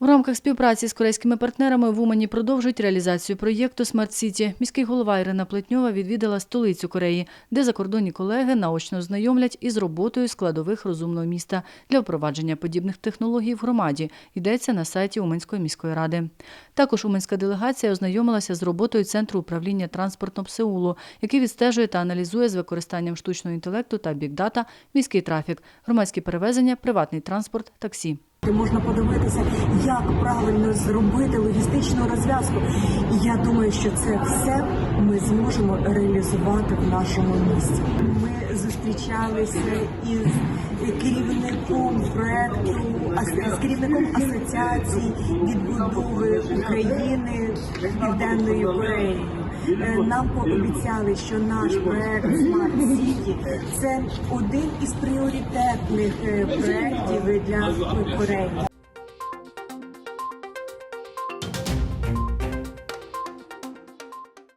В рамках співпраці з корейськими партнерами в Умані продовжують реалізацію проєкту Смарт Сіті. Міський голова Ірина Плетньова відвідала столицю Кореї, де закордонні колеги наочно знайомлять із роботою складових розумного міста для впровадження подібних технологій в громаді. Йдеться на сайті Уманської міської ради. Також уманська делегація ознайомилася з роботою центру управління транспортом Сеулу, який відстежує та аналізує з використанням штучного інтелекту та бікдата міський трафік, громадські перевезення, приватний транспорт, таксі. Можна подивитися, як правильно зробити логістичну розв'язку. І я думаю, що це все ми зможемо реалізувати в нашому місті. Ми зустрічалися із керівником проекту, з керівником асоціації відбудови України Південною Кореєю. Е, Нам пообіцяли, що наш проект Smart City – це один із пріоритетних е, проєктів для Кореї.